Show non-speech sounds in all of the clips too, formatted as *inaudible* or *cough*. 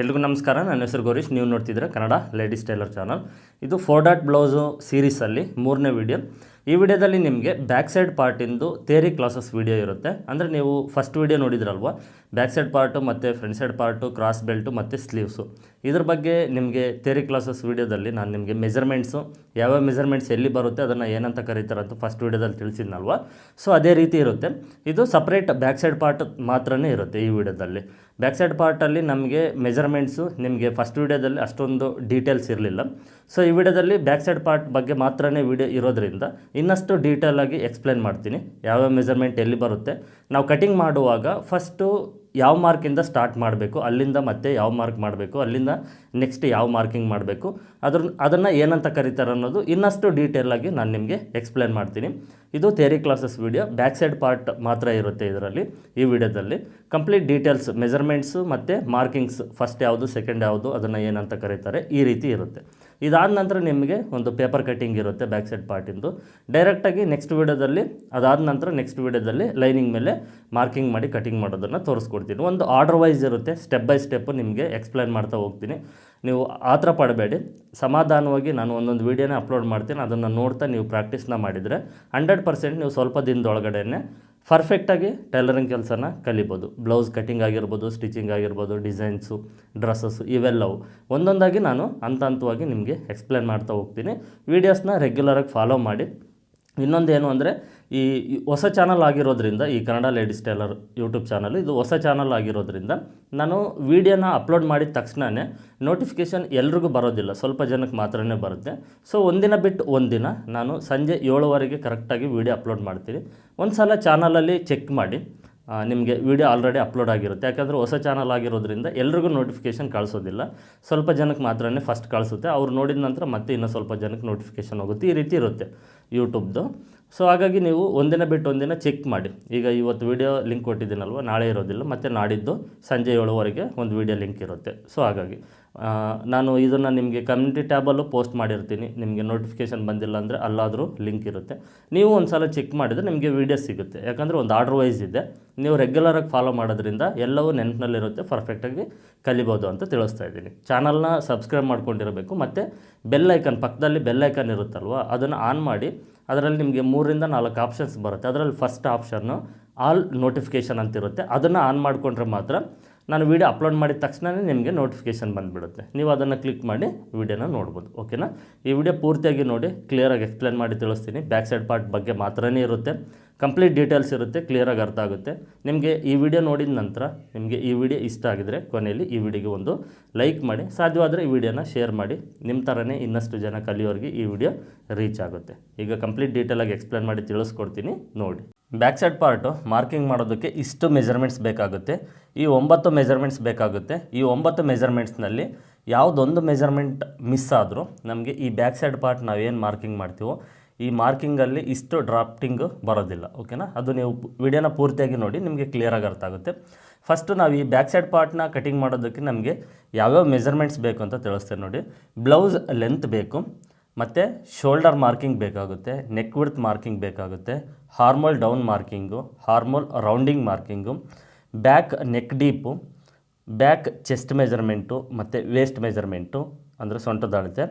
ಎಲ್ರಿಗೂ ನಮಸ್ಕಾರ. ನನ್ನ ಹೆಸರು ಗೌರೀಶ್. ನೀವು ನೋಡ್ತಿದ್ದೀರಾ ಕನ್ನಡ ಲೇಡೀಸ್ ಟೈಲರ್ ಚಾನಲ್. ಇದು ಫೋರ್ ಡಾಟ್ ಬ್ಲೌಸು ಸೀರೀಸಲ್ಲಿ ಮೂರನೇ ವಿಡಿಯೋ ಈ ವಿಡಿಯೋದಲ್ಲಿ ನಿಮಗೆ ಬ್ಯಾಕ್ ಸೈಡ್ ಪಾರ್ಟಿಂದು ಥೇರಿ ಕ್ಲಾಸಸ್ ವಿಡಿಯೋ ಇರುತ್ತೆ. ಅಂದರೆ ನೀವು ಫಸ್ಟ್ ವಿಡಿಯೋ ನೋಡಿದ್ರಲ್ವ? ಬ್ಯಾಕ್ ಸೈಡ್ ಪಾರ್ಟು ಮತ್ತು front side part cross belt ಮತ್ತು ಸ್ಲೀವ್ಸು ಇದ್ರ ಬಗ್ಗೆ ನಿಮಗೆ ಥೇರಿ ಕ್ಲಾಸಸ್ ವಿಡಿಯೋದಲ್ಲಿ ನಾನು ನಿಮಗೆ ಮೆಜರ್ಮೆಂಟ್ಸು ಯಾವ್ಯಾವ ಮೆಜರ್ಮೆಂಟ್ಸ್ ಎಲ್ಲಿ ಬರುತ್ತೆ, ಅದನ್ನು ಏನಂತ ಕರೀತಾರೆ ಅಂತ ಫಸ್ಟ್ ವಿಡಿಯೋದಲ್ಲಿ ತಿಳಿಸಿದ್ನಲ್ವ? ಸೊ ಅದೇ ರೀತಿ ಇರುತ್ತೆ. ಇದು ಸಪ್ರೇಟ್ ಬ್ಯಾಕ್ ಸೈಡ್ ಪಾರ್ಟ್ ಮಾತ್ರನೇ ಇರುತ್ತೆ ಈ ವಿಡಿಯೋದಲ್ಲಿ. ಬ್ಯಾಕ್ ಸೈಡ್ ಪಾರ್ಟಲ್ಲಿ ನಮಗೆ ಮೆಜರ್ಮೆಂಟ್ಸು ನಿಮಗೆ ಫಸ್ಟ್ ವಿಡಿಯೋದಲ್ಲಿ ಅಷ್ಟೊಂದು ಡೀಟೇಲ್ಸ್ ಇರಲಿಲ್ಲ. ಸೊ ಈ ವಿಡಿಯೋದಲ್ಲಿ ಬ್ಯಾಕ್ ಸೈಡ್ ಪಾರ್ಟ್ ಬಗ್ಗೆ ಮಾತ್ರನೇ ವಿಡಿಯೋ ಇರೋದ್ರಿಂದ ಇನ್ನಷ್ಟು ಡೀಟೇಲಾಗಿ ಎಕ್ಸ್ಪ್ಲೇನ್ ಮಾಡ್ತೀನಿ. ಯಾವ್ಯಾವ ಮೆಜರ್ಮೆಂಟ್ ಎಲ್ಲಿ ಬರುತ್ತೆ. ನಾವು ಕಟಿಂಗ್ ಮಾಡುವಾಗ ಫಸ್ಟು ಯಾವ ಮಾರ್ಕಿಂದ ಸ್ಟಾರ್ಟ್ ಮಾಡಬೇಕು, ಅಲ್ಲಿಂದ ಮತ್ತೆ ಯಾವ ಮಾರ್ಕ್ ಮಾಡಬೇಕು, ಅಲ್ಲಿಂದ ನೆಕ್ಸ್ಟ್ ಯಾವ ಮಾರ್ಕಿಂಗ್ ಮಾಡಬೇಕು ಅದ್ರ ಅದನ್ನು ಏನಂತ ಕರೀತಾರೆ ಅನ್ನೋದು ಇನ್ನಷ್ಟು ಡೀಟೇಲಾಗಿ ನಾನು ನಿಮಗೆ ಎಕ್ಸ್ಪ್ಲೇನ್ ಮಾಡ್ತೀನಿ. ಇದು theory classes video back side part ಮಾತ್ರ ಇರುತ್ತೆ ಇದರಲ್ಲಿ, ಈ ವಿಡಿಯೋದಲ್ಲಿ ಕಂಪ್ಲೀಟ್ ಡೀಟೇಲ್ಸ್ ಮೆಜರ್ಮೆಂಟ್ಸು ಮತ್ತು ಮಾರ್ಕಿಂಗ್ಸ್ ಫಸ್ಟ್ ಯಾವುದು ಸೆಕೆಂಡ್ ಯಾವುದು, ಅದನ್ನು ಏನಂತ ಕರೀತಾರೆ, ಈ ರೀತಿ ಇರುತ್ತೆ. ಇದಾದ ನಂತರ ನಿಮಗೆ ಒಂದು ಪೇಪರ್ ಕಟ್ಟಿಂಗ್ ಇರುತ್ತೆ ಬ್ಯಾಕ್ ಸೈಡ್ ಪಾರ್ಟಿಂದು ಡೈರೆಕ್ಟಾಗಿ ನೆಕ್ಸ್ಟ್ ವಿಡಿಯೋದಲ್ಲಿ ಅದಾದ ನಂತರ ನೆಕ್ಸ್ಟ್ ವಿಡಿಯೋದಲ್ಲಿ ಲೈನಿಂಗ್ ಮೇಲೆ ಮಾರ್ಕಿಂಗ್ ಮಾಡಿ ಕಟಿಂಗ್ ಮಾಡೋದನ್ನು ತೋರಿಸ್ಕೊಡ್ತೀನಿ. ಒಂದು ಆರ್ಡರ್ ವೈಸ್ ಇರುತ್ತೆ ಸ್ಟೆಪ್ ಬೈ ಸ್ಟೆಪ್ ನಿಮಗೆ ಎಕ್ಸ್ಪ್ಲೈನ್ ಮಾಡ್ತಾ ಹೋಗ್ತೀನಿ. ನೀವು ಆ ಥರ ಪಡಬೇಡಿ. ಸಮಾಧಾನವಾಗಿ ನಾನು ಒಂದೊಂದು ವೀಡಿಯೋನೇ ಅಪ್ಲೋಡ್ ಮಾಡ್ತೀನಿ. ಅದನ್ನು ನೋಡ್ತಾ ನೀವು ಪ್ರಾಕ್ಟೀಸ್ನ ಮಾಡಿದರೆ ಹಂಡ್ರೆಡ್ ಪರ್ಸೆಂಟ್ ನೀವು ಸ್ವಲ್ಪ ದಿನದೊಳಗಡೆನೆ ಪರ್ಫೆಕ್ಟಾಗಿ ಟೈಲರಿಂಗ್ ಕೆಲಸನ ಕಲಿಬೋದು. ಬ್ಲೌಸ್ ಕಟಿಂಗ್ ಆಗಿರ್ಬೋದು ಸ್ಟಿಚಿಂಗ್ ಆಗಿರ್ಬೋದು ಡಿಸೈನ್ಸು ಡ್ರೆಸ್ಸಸ್ಸು ಇವೆಲ್ಲವು. ಒಂದೊಂದಾಗಿ ನಾನು ಹಂತ ಹಂತವಾಗಿ ನಿಮಗೆ ಎಕ್ಸ್ಪ್ಲೇನ್ ಮಾಡ್ತಾ ಹೋಗ್ತೀನಿ. ವೀಡಿಯೋಸ್ನ ರೆಗ್ಯುಲರಾಗಿ ಫಾಲೋ ಮಾಡಿ. ಇನ್ನೊಂದೇನು ಅಂದರೆ ಈ ಹೊಸ ಚಾನಲ್ ಆಗಿರೋದ್ರಿಂದ, ಈ Kannada ladies tailor YouTube channel ಇದು ಹೊಸ ಚಾನಲ್ ಆಗಿರೋದ್ರಿಂದ ನಾನು ವೀಡಿಯೋನ ಅಪ್ಲೋಡ್ ಮಾಡಿದ ತಕ್ಷಣವೇ ನೋಟಿಫಿಕೇಷನ್ ಎಲ್ರಿಗೂ ಬರೋದಿಲ್ಲ, ಸ್ವಲ್ಪ ಜನಕ್ಕೆ ಮಾತ್ರನೇ ಬರುತ್ತೆ. ಸೊ ಒಂದಿನ ಬಿಟ್ಟು ಒಂದಿನ ನಾನು ಸಂಜೆ ಏಳುವರೆಗೆ ಕರೆಕ್ಟಾಗಿ ವೀಡಿಯೋ ಅಪ್ಲೋಡ್ ಮಾಡ್ತೀನಿ. ಒಂದು ಸಲ ಚಾನಲಲ್ಲಿ ಚೆಕ್ ಮಾಡಿ. ನಿಮಗೆ ವಿಡಿಯೋ ಆಲ್ರೆಡಿ ಅಪ್ಲೋಡ್ ಆಗಿರುತ್ತೆ. ಯಾಕಂದರೆ ಹೊಸ ಚಾನಲ್ ಆಗಿರೋದ್ರಿಂದ ಎಲ್ರಿಗೂ ನೋಟಿಫಿಕೇಷನ್ ಕಳಿಸೋದಿಲ್ಲ. ಸ್ವಲ್ಪ ಜನಕ್ಕೆ ಮಾತ್ರನೇ ಫಸ್ಟ್ ಕಳಿಸುತ್ತೆ. ಅವ್ರು ನೋಡಿದ ನಂತರ ಮತ್ತೆ ಇನ್ನೂ ಸ್ವಲ್ಪ ಜನಕ್ಕೆ ನೋಟಿಫಿಕೇಷನ್ ಹೋಗುತ್ತೆ. ಈ ರೀತಿ ಇರುತ್ತೆ ಯೂಟ್ಯೂಬ್ದು ಸೊ ಹಾಗಾಗಿ ನೀವು ಒಂದಿನ ಬಿಟ್ಟು ಒಂದಿನ ಚೆಕ್ ಮಾಡಿ. ಈಗ ಇವತ್ತು ವೀಡಿಯೋ ಲಿಂಕ್ ಕೊಟ್ಟಿದ್ದೀನಲ್ವ? ನಾಳೆ ಇರೋದಿಲ್ಲ. ಮತ್ತು ನಾಡಿದ್ದು ಸಂಜೆ ಏಳುವರೆಗೆ ಒಂದು ವೀಡಿಯೋ ಲಿಂಕ್ ಇರುತ್ತೆ. ಸೊ ಹಾಗಾಗಿ ನಾನು ಇದನ್ನು ನಿಮಗೆ ಕಮ್ಯುನಿಟಿ ಟ್ಯಾಬಲ್ಲೂ ಪೋಸ್ಟ್ ಮಾಡಿರ್ತೀನಿ. ನಿಮಗೆ ನೋಟಿಫಿಕೇಷನ್ ಬಂದಿಲ್ಲ ಅಂದರೆ ಅಲ್ಲಾದರೂ ಲಿಂಕ್ ಇರುತ್ತೆ. ನೀವು ಒಂದು ಸಲ ಚೆಕ್ ಮಾಡಿದರೆ ನಿಮಗೆ ವೀಡಿಯೋ ಸಿಗುತ್ತೆ. ಯಾಕಂದರೆ ಒಂದು ಆರ್ಡರ್ ವೈಸ್ ಇದೆ. ನೀವು ರೆಗ್ಯುಲರಾಗಿ ಫಾಲೋ ಮಾಡೋದ್ರಿಂದ ಎಲ್ಲವೂ ನೆನಪಿನಲ್ಲಿರುತ್ತೆ. ಪರ್ಫೆಕ್ಟಾಗಿ ಕಲಿಬೋದು ಅಂತ ತಿಳಿಸ್ತಾ ಇದ್ದೀನಿ. ಚಾನಲ್ನ ಸಬ್ಸ್ಕ್ರೈಬ್ ಮಾಡ್ಕೊಂಡಿರಬೇಕು. ಮತ್ತು ಬೆಲ್ ಐಕನ್ ಪಕ್ಕದಲ್ಲಿ ಬೆಲ್ ಐಕನ್ ಇರುತ್ತಲ್ವ? ಅದನ್ನು ಆನ್ ಮಾಡಿ ಅದರಲ್ಲಿ ನಿಮಗೆ ಮೂರಿಂದ ನಾಲ್ಕು ಆಪ್ಷನ್ಸ್ ಬರುತ್ತೆ. ಅದರಲ್ಲಿ ಫಸ್ಟ್ ಆಪ್ಷನ್ನು ಆಲ್ ನೋಟಿಫಿಕೇಷನ್ ಅಂತಿರುತ್ತೆ. ಅದನ್ನು ಆನ್ ಮಾಡಿಕೊಂಡ್ರೆ ಮಾತ್ರ ನಾನು ವೀಡಿಯೋ ಅಪ್ಲೋಡ್ ಮಾಡಿದ ತಕ್ಷಣವೇ ನಿಮಗೆ ನೋಟಿಫಿಕೇಷನ್ ಬಂದುಬಿಡುತ್ತೆ. ನೀವು ಅದನ್ನು ಕ್ಲಿಕ್ ಮಾಡಿ ವೀಡಿಯೋನ ನೋಡ್ಬೋದು. ಓಕೆನಾ ಈ ವಿಡಿಯೋ ಪೂರ್ತಿಯಾಗಿ ನೋಡಿ ಕ್ಲಿಯರಾಗಿ ಎಕ್ಸ್ಪ್ಲೇನ್ ಮಾಡಿ ತಿಳಿಸ್ತೀನಿ. ಬ್ಯಾಕ್ ಸೈಡ್ ಪಾರ್ಟ್ ಬಗ್ಗೆ ಮಾತ್ರನೇ ಇರುತ್ತೆ. ಕಂಪ್ಲೀಟ್ ಡೀಟೇಲ್ಸ್ ಇರುತ್ತೆ ಕ್ಲಿಯರಾಗಿ ಅರ್ಥ ಆಗುತ್ತೆ. ನಿಮಗೆ ಈ ವಿಡಿಯೋ ನೋಡಿದ ನಂತರ ನಿಮಗೆ ಈ ವಿಡಿಯೋ ಇಷ್ಟ ಆಗಿದರೆ ಕೊನೆಯಲ್ಲಿ ಈ ವಿಡಿಯೋಗೆ ಒಂದು ಲೈಕ್ ಮಾಡಿ. ಸಾಧ್ಯವಾದರೆ ಈ ವಿಡಿಯೋನ ಶೇರ್ ಮಾಡಿ. ನಿಮ್ಮ ಥರನೇ ಇನ್ನಷ್ಟು ಜನ ಕಲಿಯೋರಿಗೆ ಈ ವಿಡಿಯೋ ರೀಚ್ ಆಗುತ್ತೆ. ಈಗ ಕಂಪ್ಲೀಟ್ ಡೀಟೇಲಾಗಿ ಎಕ್ಸ್ಪ್ಲೇನ್ ಮಾಡಿ ತಿಳಿಸ್ಕೊಡ್ತೀನಿ, ನೋಡಿ. ಬ್ಯಾಕ್ ಸೈಡ್ ಪಾರ್ಟು ಮಾರ್ಕಿಂಗ್ ಮಾಡೋದಕ್ಕೆ ಇಷ್ಟು ಮೆಜರ್ಮೆಂಟ್ಸ್ ಬೇಕಾಗುತ್ತೆ. ಈ ಒಂಬತ್ತು ಮೆಜರ್ಮೆಂಟ್ಸ್ ಬೇಕಾಗುತ್ತೆ. ಈ ಒಂಬತ್ತು ಮೆಜರ್ಮೆಂಟ್ಸ್ನಲ್ಲಿ ಯಾವುದೊಂದು ಮೆಜರ್ಮೆಂಟ್ ಮಿಸ್ ಆದರೂ ನಮಗೆ ಈ ಬ್ಯಾಕ್ ಸೈಡ್ ಪಾರ್ಟ್ ನಾವೇನು ಮಾರ್ಕಿಂಗ್ ಮಾಡ್ತೀವೋ ಈ ಮಾರ್ಕಿಂಗಲ್ಲಿ ಇಷ್ಟು ಡ್ರಾಫ್ಟಿಂಗು ಬರೋದಿಲ್ಲ, ಓಕೆನಾ? ಅದು ನೀವು ವಿಡಿಯೋನ ಪೂರ್ತಿಯಾಗಿ ನೋಡಿ, ನಿಮಗೆ ಕ್ಲಿಯರಾಗಿ ಅರ್ಥ ಆಗುತ್ತೆ. ಫಸ್ಟು ನಾವು ಈ ಬ್ಯಾಕ್ ಸೈಡ್ ಪಾರ್ಟ್ನ ಕಟಿಂಗ್ ಮಾಡೋದಕ್ಕೆ ನಮಗೆ ಯಾವ್ಯಾವ ಮೆಜರ್ಮೆಂಟ್ಸ್ ಬೇಕು ಅಂತ ತಿಳಿಸ್ತೇವೆ ನೋಡಿ. ಬ್ಲೌಸ್ ಲೆಂತ್ ಬೇಕು, ಮತ್ತು ಶೋಲ್ಡರ್ ಮಾರ್ಕಿಂಗ್ ಬೇಕಾಗುತ್ತೆ ನೆಕ್ ವಿರ್ತ್ ಮಾರ್ಕಿಂಗ್ ಬೇಕಾಗುತ್ತೆ armhole down marking armhole rounding marking back neck deep back chest measurement ಮತ್ತು ವೇಸ್ಟ್ ಮೆಜರ್ಮೆಂಟು ಅಂದರೆ ಸೊಂಟದಾಳುತ್ತೆ.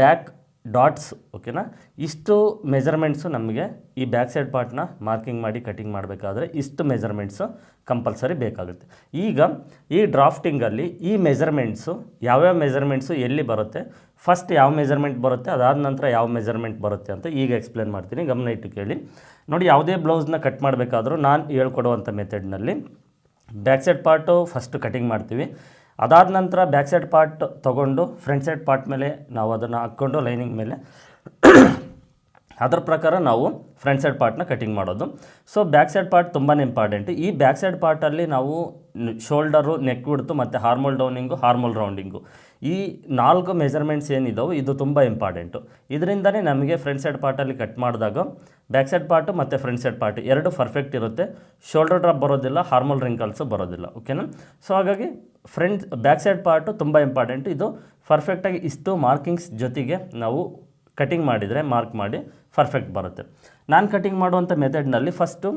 ಬ್ಯಾಕ್ ಡಾಟ್ಸ್, ಓಕೆನಾ? ಇಷ್ಟು ಮೆಜರ್ಮೆಂಟ್ಸು ನಮಗೆ ಈ ಬ್ಯಾಕ್ ಸೈಡ್ ಪಾರ್ಟ್ನ ಮಾರ್ಕಿಂಗ್ ಮಾಡಿ ಕಟಿಂಗ್ ಮಾಡಬೇಕಾದ್ರೆ ಇಷ್ಟು ಮೆಜರ್ಮೆಂಟ್ಸು ಕಂಪಲ್ಸರಿ ಬೇಕಾಗುತ್ತೆ. ಈಗ ಈ ಡ್ರಾಫ್ಟಿಂಗಲ್ಲಿ ಈ ಮೆಜರ್ಮೆಂಟ್ಸು ಯಾವ್ಯಾವ ಮೆಜರ್ಮೆಂಟ್ಸು ಎಲ್ಲಿ ಬರುತ್ತೆ ಫಸ್ಟ್ ಯಾವ ಮೆಜರ್ಮೆಂಟ್ ಬರುತ್ತೆ, ಅದಾದ ನಂತರ ಯಾವ ಮೆಜರ್ಮೆಂಟ್ ಬರುತ್ತೆ ಅಂತ ಈಗ ಎಕ್ಸ್ಪ್ಲೇನ್ ಮಾಡ್ತೀನಿ, ಗಮನ ಇಟ್ಟು ಕೇಳಿ. ನೋಡಿ, ಯಾವುದೇ ಬ್ಲೌಸ್ನ ಕಟ್ ಮಾಡಬೇಕಾದ್ರೂ ನಾನು ಹೇಳ್ಕೊಡುವಂಥ ಮೆಥಡ್ನಲ್ಲಿ back side part first cutting ಮಾಡ್ತೀವಿ. ಅದಾದ ನಂತರ ಬ್ಯಾಕ್ ಸೈಡ್ ಪಾರ್ಟ್ ತೊಗೊಂಡು ಫ್ರಂಟ್ ಸೈಡ್ ಪಾರ್ಟ್ ಮೇಲೆ ನಾವು ಅದನ್ನು ಹಾಕ್ಕೊಂಡು ಲೈನಿಂಗ್ ಮೇಲೆ *clears throat* ಅದರ ಪ್ರಕಾರ ನಾವು ಫ್ರಂಟ್ ಸೈಡ್ ಪಾರ್ಟ್ನ ಕಟಿಂಗ್ ಮಾಡೋದು. ಸೊ ಬ್ಯಾಕ್ ಸೈಡ್ ಪಾರ್ಟ್ ತುಂಬಾ ಇಂಪಾರ್ಟೆಂಟ್ ಈ ಬ್ಯಾಕ್ ಸೈಡ್ ಪಾರ್ಟಲ್ಲಿ ನಾವು ಶೋಲ್ಡರು ನೆಕ್ ಬಿಡ್ತು ಮತ್ತು ಹಾರ್ಮೋಲ್ ಡೌನಿಂಗು ಹಾರ್ಮೋಲ್ ರೌಂಡಿಂಗು ಈ ನಾಲ್ಕು ಮೆಜರ್ಮೆಂಟ್ಸ್ ಏನಿದಾವೆ ಇದು ತುಂಬ ಇಂಪಾರ್ಟೆಂಟು ಇದರಿಂದನೇ ನಮಗೆ ಫ್ರಂಟ್ ಸೈಡ್ ಪಾರ್ಟಲ್ಲಿ ಕಟ್ ಮಾಡಿದಾಗ ಬ್ಯಾಕ್ ಸೈಡ್ ಪಾರ್ಟು ಮತ್ತು ಫ್ರಂಟ್ ಸೈಡ್ ಪಾರ್ಟ್ ಎರಡು ಪರ್ಫೆಕ್ಟ್ ಇರುತ್ತೆ. ಶೋಲ್ಡರ್ ಡ್ರಾಪ್ ಬರೋದಿಲ್ಲ ಹಾರ್ಮೋಲ್ ರಿಂಕಲ್ಸು ಬರೋದಿಲ್ಲ. ಓಕೆನಾ ಸೊ ಹಾಗಾಗಿ ಫ್ರಂಟ್ ಬ್ಯಾಕ್ ಸೈಡ್ ಪಾರ್ಟು ತುಂಬ ಇಂಪಾರ್ಟೆಂಟ್. ಇದು ಪರ್ಫೆಕ್ಟಾಗಿ ಇಷ್ಟು ಮಾರ್ಕಿಂಗ್ಸ್ ಜೊತೆಗೆ ನಾವು ಕಟಿಂಗ್ ಮಾಡಿದರೆ ಮಾರ್ಕ್ ಮಾಡಿ ಪರ್ಫೆಕ್ಟ್ ಬರುತ್ತೆ. ನಾನು ಕಟಿಂಗ್ ಮಾಡುವಂಥ ಮೆಥಡ್ನಲ್ಲಿ ಫಸ್ಟು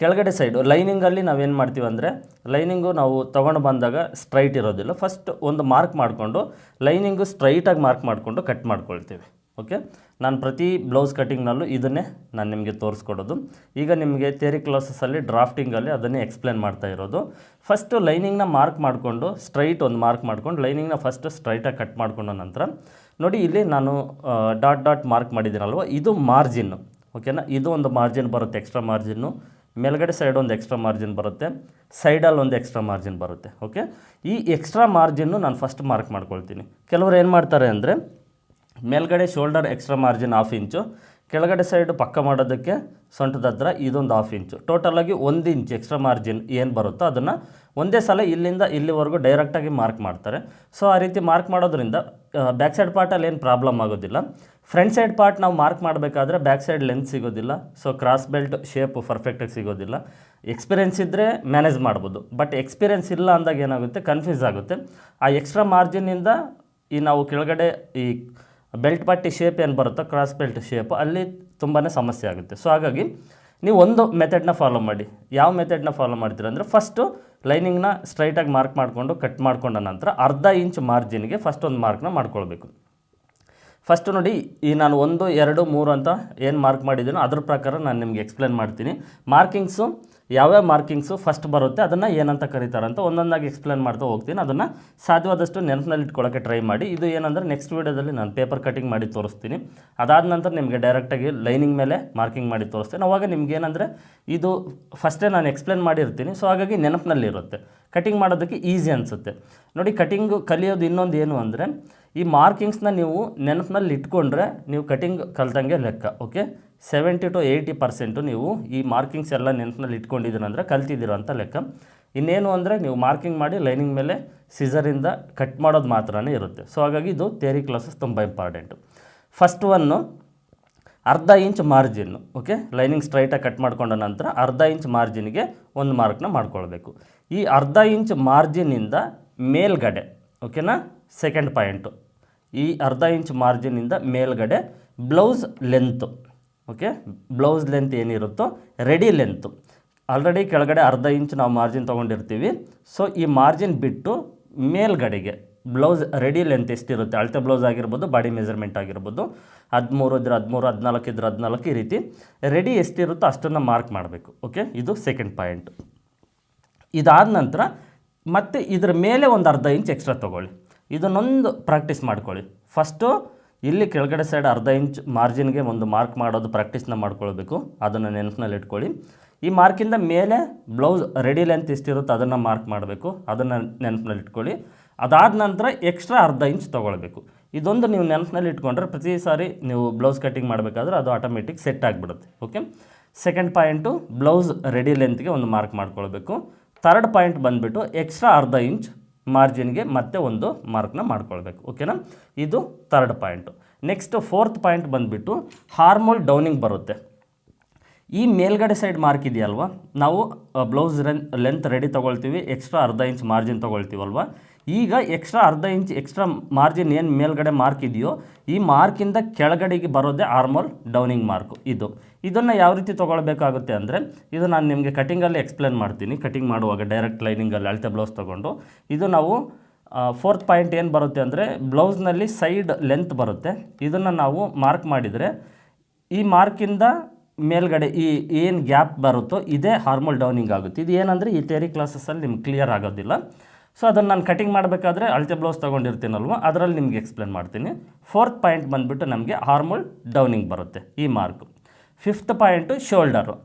ಕೆಳಗಡೆ ಸೈಡು ಲೈನಿಂಗಲ್ಲಿ ನಾವೇನು ಮಾಡ್ತೀವಿ ಅಂದರೆ ಲೈನಿಂಗು ನಾವು ತೊಗೊಂಡು ಬಂದಾಗ ಸ್ಟ್ರೈಟ್ ಇರೋದಿಲ್ಲ. ಫಸ್ಟ್ ಒಂದು ಮಾರ್ಕ್ ಮಾಡಿಕೊಂಡು ಲೈನಿಂಗು ಸ್ಟ್ರೈಟಾಗಿ ಮಾರ್ಕ್ ಮಾಡಿಕೊಂಡು ಕಟ್ ಮಾಡ್ಕೊಳ್ತೀವಿ. ಓಕೆ? ನಾನು ಪ್ರತಿ ಬ್ಲೌಸ್ ಕಟ್ಟಿಂಗ್ನಲ್ಲೂ ಇದನ್ನೇ ನಾನು ನಿಮಗೆ ತೋರಿಸ್ಕೊಡೋದು. ಈಗ ನಿಮಗೆ ಥೇರಿ ಕ್ಲಾಸಸ್ಸಲ್ಲಿ ಡ್ರಾಫ್ಟಿಂಗಲ್ಲಿ ಅದನ್ನೇ ಎಕ್ಸ್ಪ್ಲೇನ್ ಮಾಡ್ತಾ ಇರೋದು. ಫಸ್ಟು ಲೈನಿಂಗ್ನ ಮಾರ್ಕ್ ಮಾಡಿಕೊಂಡು ಸ್ಟ್ರೈಟ್ ಒಂದು ಮಾರ್ಕ್ ಮಾಡ್ಕೊಂಡು ಲೈನಿಂಗ್ನ ಫಸ್ಟ್ ಸ್ಟ್ರೈಟಾಗಿ ಕಟ್ ಮಾಡಿಕೊಂಡ ನಂತರ, ನೋಡಿ ಇಲ್ಲಿ ನಾನು ಡಾಟ್ ಡಾಟ್ ಮಾರ್ಕ್ ಮಾಡಿದ್ದೀನಲ್ವ? ಇದು ಮಾರ್ಜಿನ್ನು ಓಕೆನಾ ಇದು ಒಂದು ಮಾರ್ಜಿನ್ ಬರುತ್ತೆ ಎಕ್ಸ್ಟ್ರಾ ಮಾರ್ಜಿನ್ನು ಮೇಲ್ಗಡೆ ಸೈಡ್ ಒಂದು ಎಕ್ಸ್ಟ್ರಾ ಮಾರ್ಜಿನ್ ಬರುತ್ತೆ ಸೈಡಲ್ಲಿ ಒಂದು ಎಕ್ಸ್ಟ್ರಾ ಮಾರ್ಜಿನ್ ಬರುತ್ತೆ ಓಕೆ ಈ ಎಕ್ಸ್ಟ್ರಾ ಮಾರ್ಜಿನ್ನು ನಾನು ಫಸ್ಟ್ ಮಾರ್ಕ್ ಮಾಡ್ಕೊಳ್ತೀನಿ. ಕೆಲವರು ಏನು ಮಾಡ್ತಾರೆ ಅಂದರೆ ಮೇಲ್ಗಡೆ shoulder extra margin half inch ಕೆಳಗಡೆ ಸೈಡ್ ಪಕ್ಕ ಮಾಡೋದಕ್ಕೆ ಸೊಂಟದ ಹತ್ರ ಇದೊಂದು ಹಾಫ್ ಇಂಚು ಟೋಟಲಾಗಿ ಒಂದು ಇಂಚ್ ಎಕ್ಸ್ಟ್ರಾ ಮಾರ್ಜಿನ್ ಏನು ಬರುತ್ತೋ ಅದನ್ನು ಒಂದೇ ಸಲ ಇಲ್ಲಿಂದ ಇಲ್ಲಿವರೆಗೂ ಡೈರೆಕ್ಟಾಗಿ ಮಾರ್ಕ್ ಮಾಡ್ತಾರೆ. ಸೊ ಆ ರೀತಿ ಮಾರ್ಕ್ ಮಾಡೋದ್ರಿಂದ ಬ್ಯಾಕ್ ಸೈಡ್ ಪಾರ್ಟಲ್ಲಿ ಏನು ಪ್ರಾಬ್ಲಮ್ ಆಗೋದಿಲ್ಲ. ಫ್ರಂಟ್ ಸೈಡ್ ಪಾರ್ಟ್ ನಾವು ಮಾರ್ಕ್ ಮಾಡಬೇಕಾದ್ರೆ ಬ್ಯಾಕ್ ಸೈಡ್ ಲೆಂತ್ ಸಿಗೋದಿಲ್ಲ. ಸೊ ಕ್ರಾಸ್ ಬೆಲ್ಟ್ ಶೇಪ್ ಪರ್ಫೆಕ್ಟಾಗಿ ಸಿಗೋದಿಲ್ಲ. ಎಕ್ಸ್ಪೀರಿಯೆನ್ಸ್ ಇದ್ದರೆ ಮ್ಯಾನೇಜ್ ಮಾಡ್ಬೋದು. ಬಟ್ ಎಕ್ಸ್ಪೀರಿಯೆನ್ಸ್ ಇಲ್ಲ ಅಂದಾಗ ಏನಾಗುತ್ತೆ? ಕನ್ಫ್ಯೂಸ್ ಆಗುತ್ತೆ. ಆ ಎಕ್ಸ್ಟ್ರಾ ಮಾರ್ಜಿನಿಂದ ಈ ನಾವು ಕೆಳಗಡೆ ಈ ಬೆಲ್ಟ್ ಪಟ್ಟಿ ಶೇಪ್ ಏನು ಬರುತ್ತೋ ಕ್ರಾಸ್ ಬೆಲ್ಟ್ ಶೇಪ್ ಅಲ್ಲಿ ತುಂಬಾ ಸಮಸ್ಯೆ ಆಗುತ್ತೆ. ಸೊ ಹಾಗಾಗಿ ನೀವು ಒಂದು ಮೆಥಡ್ನ ಫಾಲೋ ಮಾಡಿ. ಯಾವ ಮೆಥಡ್ನ ಫಾಲೋ ಮಾಡ್ತೀರ ಅಂದರೆ ಫಸ್ಟು ಲೈನಿಂಗ್ನ ಸ್ಟ್ರೈಟಾಗಿ ಮಾರ್ಕ್ ಮಾಡಿಕೊಂಡು ಕಟ್ ಮಾಡ್ಕೊಂಡ ನಂತರ ಅರ್ಧ ಇಂಚ್ ಮಾರ್ಜಿನ್ಗೆ ಫಸ್ಟ್ ಒಂದು ಮಾರ್ಕ್ನ ಮಾಡ್ಕೊಳ್ಬೇಕು. ಫಸ್ಟು ನೋಡಿ, ಈ ನಾನು ಒಂದು, ಎರಡು, ಮೂರು ಅಂತ ಏನು ಮಾರ್ಕ್ ಮಾಡಿದ್ದೀನೋ ಅದ್ರ ಪ್ರಕಾರ ನಾನು ನಿಮಗೆ ಎಕ್ಸ್ಪ್ಲೇನ್ ಮಾಡ್ತೀನಿ. ಮಾರ್ಕಿಂಗ್ಸು ಯಾವ್ಯಾವ ಮಾರ್ಕಿಂಗ್ಸು ಫಸ್ಟ್ ಬರುತ್ತೆ, ಅದನ್ನು ಏನಂತ ಕರೀತಾರೆ ಅಂತ ಒಂದೊಂದಾಗಿ ಎಕ್ಸ್ಪ್ಲೇನ್ ಮಾಡ್ತಾ ಹೋಗ್ತೀನಿ. ಅದನ್ನು ಸಾಧ್ಯವಾದಷ್ಟು ನೆನಪಿನಲ್ಲಿ ಇಟ್ಕೊಳ್ಳೋಕ್ಕೆ ಟ್ರೈ ಮಾಡಿ. ಇದು ಏನಂದರೆ ನೆಕ್ಸ್ಟ್ ವೀಡಿಯೋದಲ್ಲಿ ನಾನು ಪೇಪರ್ ಕಟಿಂಗ್ ಮಾಡಿ ತೋರಿಸ್ತೀನಿ. ಅದಾದ ನಂತರ ನಿಮಗೆ ಡೈರೆಕ್ಟಾಗಿ ಲೈನಿಂಗ್ ಮೇಲೆ ಮಾರ್ಕಿಂಗ್ ಮಾಡಿ ತೋರಿಸ್ತೀನಿ. ಅವಾಗ ನಿಮ್ಗೆ ಏನಂದರೆ ಇದು ಫಸ್ಟೇ ನಾನು ಎಕ್ಸ್ಪ್ಲೇನ್ ಮಾಡಿರ್ತೀನಿ. ಸೊ ಹಾಗಾಗಿ ನೆನಪಿನಲ್ಲಿರುತ್ತೆ ಕಟಿಂಗ್ ಮಾಡೋದಕ್ಕೆ ಈಸಿ ಅನಿಸುತ್ತೆ. ನೋಡಿ ಕಟಿಂಗು ಕಲಿಯೋದು ಇನ್ನೊಂದು ಏನು ಅಂದರೆ ಈ ಮಾರ್ಕಿಂಗ್ಸ್ನ ನೀವು ನೆನಪಿನಲ್ಲಿ ಇಟ್ಕೊಂಡ್ರೆ ನೀವು ಕಟಿಂಗ್ ಕಲ್ತಂಗೆ ಲೆಕ್ಕ okay seventy to eighty percent ನೀವು ಈ ಮಾರ್ಕಿಂಗ್ಸ್ ಎಲ್ಲ ನೆನಪಿನಲ್ಲಿ ಇಟ್ಕೊಂಡಿದ್ದೀರ ಅಂದರೆ ಕಲ್ತಿದ್ದೀರ ಅಂತ ಲೆಕ್ಕ. ಇನ್ನೇನು ಅಂದರೆ ನೀವು ಮಾರ್ಕಿಂಗ್ ಮಾಡಿ ಲೈನಿಂಗ್ ಮೇಲೆ ಸಿಸರಿಂದ ಕಟ್ ಮಾಡೋದು ಮಾತ್ರನೇ ಇರುತ್ತೆ. ಸೊ ಹಾಗಾಗಿ ಇದು ಥೇರಿ ಕ್ಲಾಸಸ್ ತುಂಬ ಇಂಪಾರ್ಟೆಂಟು ಫಸ್ಟ್ ಒನ್ನು ಅರ್ಧ ಇಂಚ್ ಮಾರ್ಜಿನ್ನು ಓಕೆ ಲೈನಿಂಗ್ ಸ್ಟ್ರೈಟಾಗಿ ಕಟ್ ಮಾಡ್ಕೊಂಡ ನಂತರ ಅರ್ಧ ಇಂಚ್ ಮಾರ್ಜಿನ್ಗೆ ಒಂದು ಮಾರ್ಕ್ನ ಮಾಡ್ಕೊಳ್ಬೇಕು. ಈ ಅರ್ಧ ಇಂಚ್ ಮಾರ್ಜಿನಿಂದ ಮೇಲ್ಗಡೆ ಓಕೆನಾ ಸೆಕೆಂಡ್ ಪಾಯಿಂಟು ಈ ಅರ್ಧ ಇಂಚ್ ಮಾರ್ಜಿನಿಂದ ಮೇಲ್ಗಡೆ blouse length okay? Blouse length ಏನಿರುತ್ತೋ ready length. Already ಕೆಳಗಡೆ ಅರ್ಧ ಇಂಚ್ ನಾವು ಮಾರ್ಜಿನ್ ತೊಗೊಂಡಿರ್ತೀವಿ. ಸೊ, ಈ ಮಾರ್ಜಿನ್ ಬಿಟ್ಟು ಮೇಲ್ಗಡೆಗೆ ಬ್ಲೌಸ್ ರೆಡಿ ಲೆಂತ್ ಎಷ್ಟಿರುತ್ತೆ? ಅಳತೆ ಬ್ಲೌಸ್ ಆಗಿರ್ಬೋದು, ಬಾಡಿ ಮೆಜರ್ಮೆಂಟ್ ಆಗಿರ್ಬೋದು. ಹದಿಮೂರು ಇದ್ರೆ ಹದಿಮೂರು, ಹದಿನಾಲ್ಕು ಇದ್ರೆ ಹದಿನಾಲ್ಕು ಈ ರೀತಿ ರೆಡಿ ಎಷ್ಟಿರುತ್ತೋ ಅಷ್ಟನ್ನು ಮಾರ್ಕ್ ಮಾಡಬೇಕು. ಓಕೆ? ಇದು ಸೆಕೆಂಡ್ ಪಾಯಿಂಟ್ ಇದಾದ ನಂತರ ಮತ್ತೆ ಇದರ ಮೇಲೆ ಒಂದು ಅರ್ಧ ಇಂಚ್ ಎಕ್ಸ್ಟ್ರಾ ತೊಗೊಳ್ಳಿ. ಇದನ್ನೊಂದು ಪ್ರಾಕ್ಟೀಸ್ ಮಾಡ್ಕೊಳ್ಳಿ. ಫಸ್ಟು ಇಲ್ಲಿ ಕೆಳಗಡೆ ಸೈಡ್ ಅರ್ಧ ಇಂಚ್ ಮಾರ್ಜಿನ್ಗೆ ಒಂದು ಮಾರ್ಕ್ ಮಾಡೋದು ಪ್ರಾಕ್ಟೀಸ್ನ ಮಾಡ್ಕೊಳ್ಬೇಕು. ಅದನ್ನು ನೆನಪಿನಲ್ಲಿ ಇಟ್ಕೊಳ್ಳಿ. ಈ ಮಾರ್ಕಿಂದ ಮೇಲೆ ಬ್ಲೌಸ್ ರೆಡಿ ಲೆಂತ್ ಎಷ್ಟಿರುತ್ತೋ ಅದನ್ನು ಮಾರ್ಕ್ ಮಾಡಬೇಕು. ಅದನ್ನು ನೆನಪಿನಲ್ಲಿ ಇಟ್ಕೊಳ್ಳಿ. ಅದಾದ ನಂತರ ಎಕ್ಸ್ಟ್ರಾ ಅರ್ಧ ಇಂಚ್ ತೊಗೊಳ್ಬೇಕು. ಇದೊಂದು ನೀವು ನೆನಪಿನಲ್ಲಿ ಇಟ್ಕೊಂಡ್ರೆ ಪ್ರತಿ ಸಾರಿ ನೀವು ಬ್ಲೌಸ್ ಕಟ್ಟಿಂಗ್ ಮಾಡಬೇಕಾದ್ರೆ ಅದು ಆಟೋಮೆಟಿಕ್ ಸೆಟ್ ಆಗಿಬಿಡುತ್ತೆ. Okay second point blouse ready ಲೆಂತ್ಗೆ ಒಂದು ಮಾರ್ಕ್ ಮಾಡ್ಕೊಳ್ಬೇಕು. ಥರ್ಡ್ ಪಾಯಿಂಟ್ ಬಂದುಬಿಟ್ಟು ಎಕ್ಸ್ಟ್ರಾ ಅರ್ಧ ಇಂಚ್ ಮಾರ್ಜಿನ್ಗೆ ಮತ್ತೆ ಒಂದು ಮಾರ್ಕ್ನ ಮಾಡ್ಕೊಳ್ಬೇಕು. ಓಕೆನಾ? ಇದು third point next fourth point ಬಂದುಬಿಟ್ಟು ಹಾರ್ಮೋಲ್ ಡೌನಿಂಗ್ ಬರುತ್ತೆ. ಈ ಮೇಲ್ಗಡೆ ಸೈಡ್ ಮಾರ್ಕ್ ಇದೆಯಲ್ವ? ನಾವು ಬ್ಲೌಸ್ ರೆನ್ ಲೆಂತ್ ರೆಡಿ ತೊಗೊಳ್ತೀವಿ ಎಕ್ಸ್ಟ್ರಾ ಅರ್ಧ ಇಂಚ್ ಮಾರ್ಜಿನ್ ತೊಗೊಳ್ತೀವಲ್ವ? ಈಗ ಎಕ್ಸ್ಟ್ರಾ ಅರ್ಧ ಇಂಚ್ ಎಕ್ಸ್ಟ್ರಾ ಮಾರ್ಜಿನ್ ಏನು ಮೇಲ್ಗಡೆ ಮಾರ್ಕ್ ಇದೆಯೋ, ಈ ಮಾರ್ಕಿಂದ ಕೆಳಗಡೆಗೆ ಬರೋದೇ ಆರ್ಮೋಲ್ ಡೌನಿಂಗ್ ಮಾರ್ಕು ಇದು. ಇದನ್ನು ಯಾವ ರೀತಿ ತೊಗೊಳ್ಬೇಕಾಗುತ್ತೆ ಅಂದರೆ, ಇದು ನಾನು ನಿಮಗೆ ಕಟಿಂಗಲ್ಲಿ ಎಕ್ಸ್ಪ್ಲೇನ್ ಮಾಡ್ತೀನಿ. ಕಟಿಂಗ್ ಮಾಡುವಾಗ ಡೈರೆಕ್ಟ್ ಲೈನಿಂಗಲ್ಲಿ ಅಳತೆ ಬ್ಲೌಸ್ ತೊಗೊಂಡು, ಇದು ನಾವು ಫೋರ್ತ್ ಪಾಯಿಂಟ್ ಏನು ಬರುತ್ತೆ ಅಂದರೆ ಬ್ಲೌಸ್ನಲ್ಲಿ ಸೈಡ್ ಲೆಂತ್ ಬರುತ್ತೆ. ಇದನ್ನು ನಾವು ಮಾರ್ಕ್ ಮಾಡಿದರೆ, ಈ ಮಾರ್ಕಿಂದ ಮೇಲ್ಗಡೆ ಈ ಏನು ಗ್ಯಾಪ್ ಬರುತ್ತೋ, ಇದೇ ಹಾರ್ಮೋಲ್ ಡೌನಿಂಗ್ ಆಗುತ್ತೆ. ಇದು ಏನಂದರೆ, ಈ ಥಿಯರಿ ಕ್ಲಾಸಸ್ಸಲ್ಲಿ ನಿಮ್ಗೆ ಕ್ಲಿಯರ್ ಆಗೋದಿಲ್ಲ. ಸೊ ಅದನ್ನು ನಾನು ಕಟಿಂಗ್ ಮಾಡಬೇಕಾದ್ರೆ ಅಳತೆ ಬ್ಲೌಸ್ ತೊಗೊಂಡಿರ್ತೀನಲ್ವ? ಅದರಲ್ಲಿ ನಿಮಗೆ ಎಕ್ಸ್ಪ್ಲೇನ್ ಮಾಡ್ತೀನಿ. ಫೋರ್ತ್ ಪಾಯಿಂಟ್ ಬಂದುಬಿಟ್ಟು ನಮಗೆ ಹಾರ್ಮೋಲ್ ಡೌನಿಂಗ್ ಬರುತ್ತೆ ಈ ಮಾರ್ಕು ಫಿಫ್ತ್ ಪಾಯಿಂಟು ಶೋಲ್ಡರು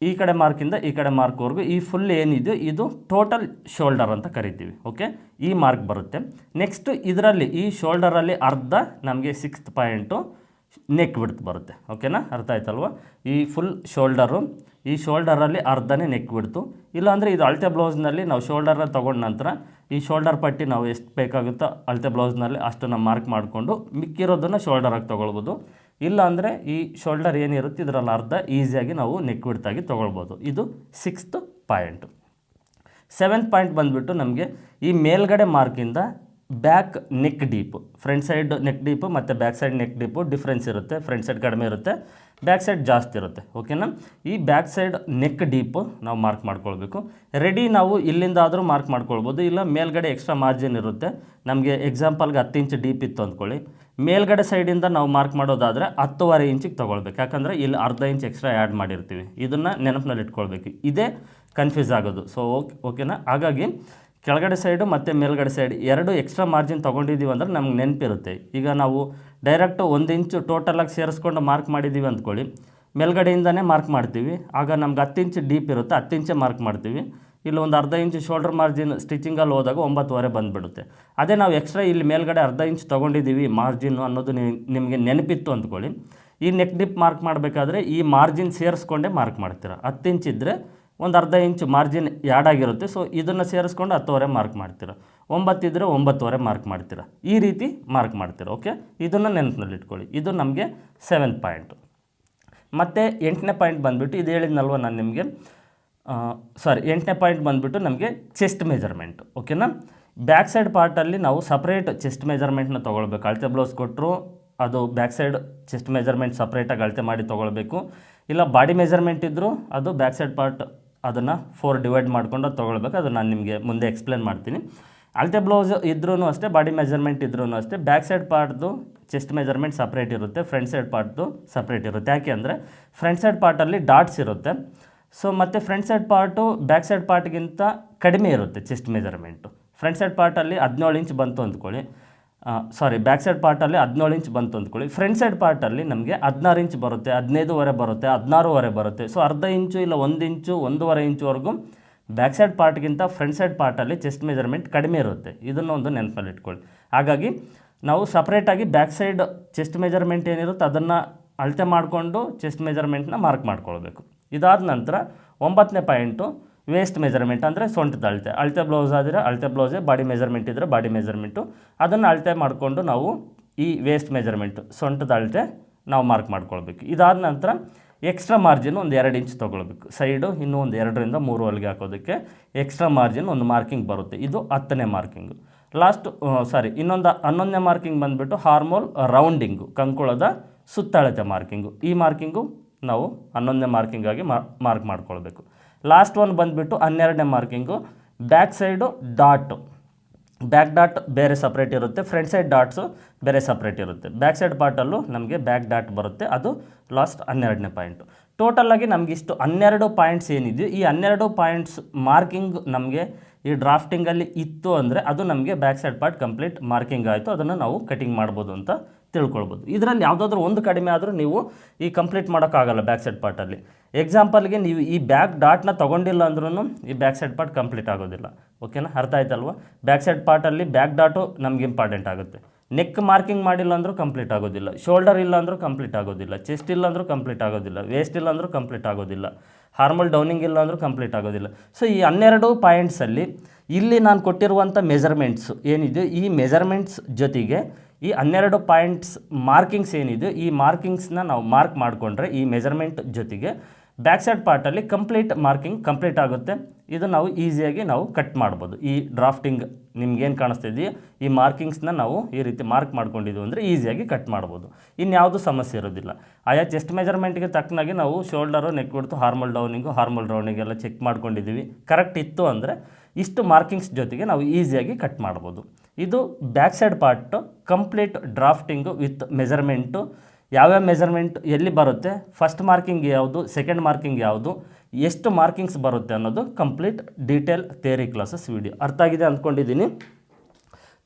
ಈ ಕಡೆ ಮಾರ್ಕಿಂದ ಈ ಕಡೆ ಮಾರ್ಕ್ವರೆಗೂ ಈ ಫುಲ್ ಏನಿದೆಯೋ ಇದು ಟೋಟಲ್ ಶೋಲ್ಡರ್ ಅಂತ ಕರಿತೀವಿ ಓಕೆ ಈ ಮಾರ್ಕ್ ಬರುತ್ತೆ. ನೆಕ್ಸ್ಟು ಇದರಲ್ಲಿ ಈ ಶೋಲ್ಡರಲ್ಲಿ ಅರ್ಧ ನಮಗೆ ಸಿಕ್ಸ್ತ್ ಪಾಯಿಂಟು ನೆಕ್ ಬಿಡ್ತು ಬರುತ್ತೆ. ಓಕೆನಾ ಅರ್ಥ ಆಯ್ತಲ್ವ? ಈ ಫುಲ್ ಶೋಲ್ಡರು ಈ ಶೋಲ್ಡರಲ್ಲಿ ಅರ್ಧನೇ ನೆಕ್ ಬಿಡ್ತು ಇಲ್ಲಾಂದರೆ ಇದು ಅಳತೆ ಬ್ಲೌಸ್ನಲ್ಲಿ ನಾವು ಶೋಲ್ಡರ್ನ ತೊಗೊಂಡ ನಂತರ ಈ ಶೋಲ್ಡರ್ ಪಟ್ಟಿ ನಾವು ಎಷ್ಟು ಬೇಕಾಗುತ್ತೋ ಅಳತೆ ಬ್ಲೌಸ್ನಲ್ಲಿ ಅಷ್ಟನ್ನು ಮಾರ್ಕ್ ಮಾಡಿಕೊಂಡು ಮಿಕ್ಕಿರೋದನ್ನು ಶೋಲ್ಡರಾಗಿ ತೊಗೊಳ್ಬೋದು. ಇಲ್ಲಾಂದರೆ ಈ ಶೋಲ್ಡರ್ ಏನಿರುತ್ತೆ, ಇದರಲ್ಲಿ ಅರ್ಧ ಈಸಿಯಾಗಿ ನಾವು ನೆಕ್ ಬಿಡ್ತಾಗಿ ತೊಗೊಳ್ಬೋದು. ಇದು ಸಿಕ್ಸ್ತ್ ಪಾಯಿಂಟು ಸೆವೆಂತ್ ಪಾಯಿಂಟ್ ಬಂದುಬಿಟ್ಟು ನಮಗೆ ಈ ಮೇಲ್ಗಡೆ ಮಾರ್ಕಿಂದ back neck deep front side neck deep ಮತ್ತು back side neck deep difference ಇರುತ್ತೆ ಫ್ರಂಟ್ ಸೈಡ್ ಕಡಿಮೆ ಇರುತ್ತೆ ಬ್ಯಾಕ್ ಸೈಡ್ ಜಾಸ್ತಿ ಇರುತ್ತೆ ಓಕೆನಾ ಈ ಬ್ಯಾಕ್ ಸೈಡ್ ನೆಕ್ ಡೀಪು ನಾವು ಮಾರ್ಕ್ ಮಾಡ್ಕೊಳ್ಬೇಕು. ರೆಡಿ ನಾವು ಇಲ್ಲಿಂದ ಆದರೂ ಮಾರ್ಕ್ ಮಾಡ್ಕೊಳ್ಬೋದು, ಇಲ್ಲ ಮೇಲ್ಗಡೆ ಎಕ್ಸ್ಟ್ರಾ ಮಾರ್ಜಿನ್ ಇರುತ್ತೆ. ನಮಗೆ ಎಕ್ಸಾಂಪಲ್ಗೆ ಹತ್ತು ಇಂಚ್ ಡೀಪ್ ಇತ್ತು ಅಂದ್ಕೊಳ್ಳಿ. ಮೇಲ್ಗಡೆ ಸೈಡಿಂದ ನಾವು ಮಾರ್ಕ್ ಮಾಡೋದಾದರೆ ಹತ್ತುವರೆ ಇಂಚಿಗೆ ತೊಗೊಳ್ಬೇಕು, ಯಾಕಂದರೆ ಇಲ್ಲಿ ಅರ್ಧ ಇಂಚ್ ಎಕ್ಸ್ಟ್ರಾ ಆ್ಯಡ್ ಮಾಡಿರ್ತೀವಿ. ಇದನ್ನು ನೆನಪಿನಲ್ಲಿ ಇಟ್ಕೊಳ್ಬೇಕು ಇದೇ ಕನ್ಫ್ಯೂಸ್ ಆಗೋದು. ಸೊ ಓಕೆ ಓಕೆನಾ ಹಾಗಾಗಿ ಕೆಳಗಡೆ ಸೈಡು ಮತ್ತು ಮೇಲ್ಗಡೆ ಸೈಡ್ ಎರಡು ಎಕ್ಸ್ಟ್ರಾ ಮಾರ್ಜಿನ್ ತೊಗೊಂಡಿದ್ದೀವಿ ಅಂದ್ರೆ ನಮ್ಗೆ ನೆನಪಿರುತ್ತೆ. ಈಗ ನಾವು ಡೈರೆಕ್ಟು ಒಂದು ಇಂಚು ಟೋಟಲಾಗಿ ಸೇರಿಸ್ಕೊಂಡು ಮಾರ್ಕ್ ಮಾಡಿದ್ದೀವಿ ಅಂದ್ಕೊಳ್ಳಿ. ಮೇಲ್ಗಡೆಯಿಂದನೇ ಮಾರ್ಕ್ ಮಾಡ್ತೀವಿ. ಆಗ ನಮ್ಗೆ ಹತ್ತು ಇಂಚು ಡೀಪ್ ಇರುತ್ತೆ. ಹತ್ತು ಇಂಚೇ ಮಾರ್ಕ್ ಮಾಡ್ತೀವಿ. ಇಲ್ಲಿ ಒಂದು ಅರ್ಧ ಇಂಚು ಶೋಲ್ಡರ್ ಮಾರ್ಜಿನ್ ಸ್ಟಿಚಿಂಗಲ್ಲಿ ಹೋದಾಗ ಒಂಬತ್ತುವರೆ ಬಂದುಬಿಡುತ್ತೆ. ಅದೇ ನಾವು ಎಕ್ಸ್ಟ್ರಾ ಇಲ್ಲಿ ಮೇಲ್ಗಡೆ ಅರ್ಧ ಇಂಚ್ ತೊಗೊಂಡಿದ್ದೀವಿ ಮಾರ್ಜಿನ್ ಅನ್ನೋದು ನಿಮಗೆ ನೆನಪಿತ್ತು ಅಂದ್ಕೊಳ್ಳಿ. ಈ ನೆಕ್ ಡಿಪ್ ಮಾರ್ಕ್ ಮಾಡಬೇಕಾದ್ರೆ ಈ ಮಾರ್ಜಿನ್ ಸೇರಿಸ್ಕೊಂಡೇ ಮಾರ್ಕ್ ಮಾಡ್ತೀರಾ. ಹತ್ತು ಇಂಚ್ ಇದ್ದರೆ ಒಂದು ಅರ್ಧ ಇಂಚ್ ಮಾರ್ಜಿನ್ ಯಾಡ್ ಆಗಿರುತ್ತೆ. ಸೊ ಇದನ್ನು ಸೇರಿಸ್ಕೊಂಡು ಹತ್ತುವರೆ ಮಾರ್ಕ್ ಮಾಡ್ತೀರ. ಒಂಬತ್ತಿದ್ರೆ ಒಂಬತ್ತುವರೆ ಮಾರ್ಕ್ ಮಾಡ್ತೀರ. ಈ ರೀತಿ ಮಾರ್ಕ್ ಮಾಡ್ತೀರ ಓಕೆ ಇದನ್ನು ನೆನಪಿನಲ್ಲಿಟ್ಕೊಳ್ಳಿ ಇದು ನಮಗೆ ಸೆವೆನ್ ಪಾಯಿಂಟು ಮತ್ತು ಎಂಟನೇ ಪಾಯಿಂಟ್ ಬಂದುಬಿಟ್ಟು ಇದು ಹೇಳಿದ್ನಲ್ವ ನಾನು ನಿಮಗೆ? ಸಾರಿ ಎಂಟನೇ ಪಾಯಿಂಟ್ ಬಂದುಬಿಟ್ಟು ನಮಗೆ ಚೆಸ್ಟ್ ಮೆಜರ್ಮೆಂಟ್ ಓಕೆನಾ ಬ್ಯಾಕ್ ಸೈಡ್ ಪಾರ್ಟಲ್ಲಿ ನಾವು ಸಪ್ರೇಟ್ ಚೆಸ್ಟ್ ಮೆಜರ್ಮೆಂಟ್ನ ತೊಗೊಳ್ಬೇಕು. ಅಳತೆ ಬ್ಲೌಸ್ ಕೊಟ್ಟರು ಅದು ಬ್ಯಾಕ್ ಸೈಡ್ ಚೆಸ್ಟ್ ಮೆಜರ್ಮೆಂಟ್ ಸಪ್ರೇಟಾಗಿ ಅಳತೆ ಮಾಡಿ ತೊಗೊಳ್ಬೇಕು. ಇಲ್ಲ ಬಾಡಿ ಮೆಜರ್ಮೆಂಟ್ ಇದ್ದರೂ ಅದು ಬ್ಯಾಕ್ ಸೈಡ್ ಪಾರ್ಟ್ ಅದನ್ನು ಫೋರ್ ಡಿವೈಡ್ ಮಾಡಿಕೊಂಡು ತೊಗೊಳ್ಬೇಕು. ಅದು ನಾನು ನಿಮಗೆ ಮುಂದೆ ಎಕ್ಸ್ಪ್ಲೇನ್ ಮಾಡ್ತೀನಿ. ಅಳತೆ ಬ್ಲೌಸ್ ಇದ್ರೂ ಅಷ್ಟೇ ಬಾಡಿ ಮೆಜರ್ಮೆಂಟ್ ಇದ್ರೂ ಅಷ್ಟೇ. ಬ್ಯಾಕ್ ಸೈಡ್ ಪಾರ್ಟ್ದು ಚೆಸ್ಟ್ ಮೆಜರ್ಮೆಂಟ್ ಸಪ್ರೇಟ್ ಇರುತ್ತೆ ಫ್ರಂಟ್ ಸೈಡ್ ಪಾರ್ಟ್ದು ಸಪ್ರೇಟ್ ಇರುತ್ತೆ. ಯಾಕೆ ಅಂದರೆ ಫ್ರಂಟ್ ಸೈಡ್ ಪಾರ್ಟಲ್ಲಿ ಡಾಟ್ಸ್ ಇರುತ್ತೆ. ಸೊ ಮತ್ತು front side part back side ಪಾರ್ಟ್ಗಿಂತ ಕಡಿಮೆ ಇರುತ್ತೆ ಚೆಸ್ಟ್ ಮೆಜರ್ಮೆಂಟು ಫ್ರಂಟ್ ಸೈಡ್ ಪಾರ್ಟಲ್ಲಿ ಹದಿನೇಳು ಇಂಚ್ ಬಂತು ಅಂದ್ಕೊಳ್ಳಿ. ಸಾರಿ ಬ್ಯಾಕ್ ಸೈಡ್ ಪಾರ್ಟಲ್ಲಿ ಹದಿನೇಳು ಇಂಚ್ ಬಂತು ಅಂದ್ಕೊಳ್ಳಿ. ಫ್ರಂಟ್ ಸೈಡ್ ಪಾರ್ಟಲ್ಲಿ ನಮಗೆ ಹದಿನಾರು ಇಂಚ್ ಬರುತ್ತೆ, ಹದಿನೈದುವರೆ ಬರುತ್ತೆ, ಹದಿನಾರೂವರೆ ಬರುತ್ತೆ. ಸೊ ಅರ್ಧ ಇಂಚು ಇಲ್ಲ ಒಂದು ಇಂಚು ಒಂದೂವರೆ ಇಂಚುವರೆಗೂ ಬ್ಯಾಕ್ ಸೈಡ್ ಪಾರ್ಟ್ಗಿಂತ ಫ್ರಂಟ್ ಸೈಡ್ ಪಾರ್ಟಲ್ಲಿ ಚೆಸ್ಟ್ ಮೆಜರ್ಮೆಂಟ್ ಕಡಿಮೆ ಇರುತ್ತೆ. ಇದನ್ನು ಒಂದು ನೆನಪಲ್ಲಿ ಇಟ್ಕೊಳ್ಳಿ. ಹಾಗಾಗಿ ನಾವು ಸಪ್ರೇಟಾಗಿ ಬ್ಯಾಕ್ ಸೈಡ್ ಚೆಸ್ಟ್ ಮೆಜರ್ಮೆಂಟ್ ಏನಿರುತ್ತೆ ಅದನ್ನು ಅಳತೆ ಮಾಡಿಕೊಂಡು ಚೆಸ್ಟ್ ಮೆಜರ್ಮೆಂಟ್ನ ಮಾರ್ಕ್ ಮಾಡ್ಕೊಳ್ಬೇಕು. ಇದಾದ ನಂತರ ಒಂಬತ್ತನೇ ಪಾಯಿಂಟು ವೇಸ್ಟ್ ಮೆಜರ್ಮೆಂಟ್ ಅಂದರೆ ಸೊಂಟದ ಅಳತೆ. ಅಳತೆ ಬ್ಲೌಸ್ ಆದರೆ ಅಳತೆ ಬ್ಲೌಸೇ ಬಾಡಿ ಮೆಜರ್ಮೆಂಟ್ ಇದ್ದರೆ ಬಾಡಿ ಮೆಜರ್ಮೆಂಟು ಅದನ್ನು ಅಳತೆ ಮಾಡಿಕೊಂಡು ನಾವು ಈ ವೇಸ್ಟ್ ಮೆಜರ್ಮೆಂಟು ಸೊಂಟದ ಅಳತೆ ನಾವು ಮಾರ್ಕ್ ಮಾಡ್ಕೊಳ್ಬೇಕು. ಇದಾದ ನಂತರ ಎಕ್ಸ್ಟ್ರಾ ಮಾರ್ಜಿನ್ ಒಂದು ಎರಡು ಇಂಚ್ ತೊಗೊಳ್ಬೇಕು. ಸೈಡು ಇನ್ನೂ ಒಂದು ಎರಡರಿಂದ ಮೂರು ಹೊಲಿಗೆ ಹಾಕೋದಕ್ಕೆ ಎಕ್ಸ್ಟ್ರಾ ಮಾರ್ಜಿನ್ ಒಂದು ಮಾರ್ಕಿಂಗ್ ಬರುತ್ತೆ. ಇದು ಹತ್ತನೇ ಮಾರ್ಕಿಂಗು ಲಾಸ್ಟ್ ಸಾರಿ ಇನ್ನೊಂದು ಹನ್ನೊಂದನೇ ಮಾರ್ಕಿಂಗ್ ಬಂದುಬಿಟ್ಟು ಹಾರ್ಮೋಲ್ ರೌಂಡಿಂಗು ಕಂಕುಳದ ಸುತ್ತಳತೆ ಮಾರ್ಕಿಂಗು ಈ ಮಾರ್ಕಿಂಗು ನಾವು ಹನ್ನೊಂದನೇ ಮಾರ್ಕಿಂಗಾಗಿ ಮಾರ್ಕ್ ಮಾಡ್ಕೊಳ್ಬೇಕು. ಲಾಸ್ಟ್ ಒನ್ ಬಂದುಬಿಟ್ಟು ಹನ್ನೆರಡನೇ marking back side dot back dot ಬೇರೆ ಸಪ್ರೇಟ್ ಇರುತ್ತೆ. ಫ್ರಂಟ್ ಸೈಡ್ ಡಾಟ್ಸು ಬೇರೆ ಸಪ್ರೇಟ್ ಇರುತ್ತೆ. ಬ್ಯಾಕ್ ಸೈಡ್ ಪಾರ್ಟಲ್ಲೂ ನಮಗೆ ಬ್ಯಾಕ್ ಡಾಟ್ ಬರುತ್ತೆ. ಅದು ಲಾಸ್ಟ್ ಹನ್ನೆರಡನೇ ಪಾಯಿಂಟು ಟೋಟಲಾಗಿ ನಮಗೆ ಇಷ್ಟು ಹನ್ನೆರಡು ಪಾಯಿಂಟ್ಸ್ ಏನಿದೆಯೋ, ಈ ಹನ್ನೆರಡು ಪಾಯಿಂಟ್ಸ್ ಮಾರ್ಕಿಂಗ್ ನಮಗೆ ಈ ಡ್ರಾಫ್ಟಿಂಗಲ್ಲಿ ಇತ್ತು ಅಂದರೆ ಅದು ನಮಗೆ back side part complete marking ಆಯಿತು. ಅದನ್ನು ನಾವು ಕಟಿಂಗ್ ಮಾಡ್ಬೋದು ಅಂತ ತಿಳ್ಕೊಳ್ಬೋದು. ಇದರಲ್ಲಿ ಯಾವುದಾದ್ರೂ ಒಂದು ಕಡಿಮೆ ಆದರೂ ನೀವು ಈ ಕಂಪ್ಲೀಟ್ ಮಾಡೋಕ್ಕಾಗಲ್ಲ ಬ್ಯಾಕ್ ಸೈಡ್ ಪಾರ್ಟಲ್ಲಿ ಎಕ್ಸಾಂಪಲ್ಗೆ ನೀವು ಈ ಬ್ಯಾಕ್ ಡಾಟ್ನ ತೊಗೊಂಡಿಲ್ಲ ಅಂದ್ರೂ ಈ ಬ್ಯಾಕ್ ಸೈಡ್ ಪಾರ್ಟ್ ಕಂಪ್ಲೀಟ್ ಆಗೋದಿಲ್ಲ. ಓಕೆನಾ ಅರ್ಥ ಆಯ್ತಲ್ವ? ಬ್ಯಾಕ್ ಸೈಡ್ ಪಾರ್ಟಲ್ಲಿ ಬ್ಯಾಕ್ ಡಾಟು ನಮ್ಗೆ ಇಂಪಾರ್ಟೆಂಟ್ ಆಗುತ್ತೆ. ನೆಕ್ ಮಾರ್ಕಿಂಗ್ ಮಾಡಿಲ್ಲ ಅಂದರೂ ಕಂಪ್ಲೀಟ್ ಆಗೋದಿಲ್ಲ. ಶೋಲ್ಡರ್ ಇಲ್ಲ ಅಂದರೂ ಕಂಪ್ಲೀಟ್ ಆಗೋದಿಲ್ಲ. ಚೆಸ್ಟ್ ಇಲ್ಲ ಅಂದರೂ ಕಂಪ್ಲೀಟ್ ಆಗೋದಿಲ್ಲ. ವೇಸ್ಟ್ ಇಲ್ಲ ಅಂದರೂ ಕಂಪ್ಲೀಟ್ ಆಗೋದಿಲ್ಲ. ಹಾರ್ಮಲ್ ಡೌನಿಂಗ್ ಇಲ್ಲ ಅಂದರೂ ಕಂಪ್ಲೀಟ್ ಆಗೋದಿಲ್ಲ. ಸೊ ಈ ಹನ್ನೆರಡು ಪಾಯಿಂಟ್ಸಲ್ಲಿ ಇಲ್ಲಿ ನಾನು ಕೊಟ್ಟಿರುವಂಥ ಮೆಜರ್ಮೆಂಟ್ಸ್ ಏನಿದೆ? ಈ ಮೆಜರ್ಮೆಂಟ್ಸ್ ಜೊತೆಗೆ ಈ ಹನ್ನೆರಡು ಪಾಯಿಂಟ್ಸ್ ಮಾರ್ಕಿಂಗ್ಸ್ ಏನಿದೆ? ಈ ಮಾರ್ಕಿಂಗ್ಸ್ನ ನಾವು ಮಾರ್ಕ್ ಮಾಡಿಕೊಂಡ್ರೆ ಈ ಮೆಜರ್ಮೆಂಟ್ ಜೊತೆಗೆ ಬ್ಯಾಕ್ ಸೈಡ್ ಪಾರ್ಟಲ್ಲಿ ಕಂಪ್ಲೀಟ್ ಮಾರ್ಕಿಂಗ್ ಕಂಪ್ಲೀಟ್ ಆಗುತ್ತೆ. ಇದು ನಾವು ಈಸಿಯಾಗಿ ನಾವು ಕಟ್ ಮಾಡ್ಬೋದು. ಈ ಡ್ರಾಫ್ಟಿಂಗ್ ನಿಮ್ಗೇನು ಕಾಣಿಸ್ತಿದೆಯೋ ಈ ಮಾರ್ಕಿಂಗ್ಸ್ನ ನಾವು ಈ ರೀತಿ ಮಾರ್ಕ್ ಮಾಡ್ಕೊಂಡಿದ್ದೀವಿ ಅಂದರೆ ಈಸಿಯಾಗಿ ಕಟ್ ಮಾಡ್ಬೋದು. ಇನ್ಯಾವುದು ಸಮಸ್ಯೆ ಇರೋದಿಲ್ಲ. ಆಯಾ ಚೆಸ್ಟ್ ಮೆಜರ್ಮೆಂಟ್ಗೆ ತಕ್ಕನಾಗಿ ನಾವು ಶೋಲ್ಡರು ನೆಕ್ ಬಿಡ್ತು ಹಾರ್ಮಲ್ ಡೌನಿಂಗು ಹಾರ್ಮಲ್ ರೌಂಡಿಂಗ್ ಎಲ್ಲ ಚೆಕ್ ಮಾಡ್ಕೊಂಡಿದ್ದೀವಿ. ಕರೆಕ್ಟ್ ಇತ್ತು ಅಂದರೆ ಇಷ್ಟು ಮಾರ್ಕಿಂಗ್ಸ್ ಜೊತೆಗೆ ನಾವು ಈಸಿಯಾಗಿ ಕಟ್ ಮಾಡ್ಬೋದು. ಇದು back side part complete drafting with measurement ಯಾವ್ಯಾವ ಮೆಜರ್ಮೆಂಟ್ ಎಲ್ಲಿ ಬರುತ್ತೆ? ಫಸ್ಟ್ ಮಾರ್ಕಿಂಗ್ ಯಾವುದು? ಸೆಕೆಂಡ್ ಮಾರ್ಕಿಂಗ್ ಯಾವುದು? ಎಷ್ಟು ಮಾರ್ಕಿಂಗ್ಸ್ ಬರುತ್ತೆ ಅನ್ನೋದು complete detail theory classes video ಅರ್ಥ ಆಗಿದೆ ಅಂದ್ಕೊಂಡಿದ್ದೀನಿ.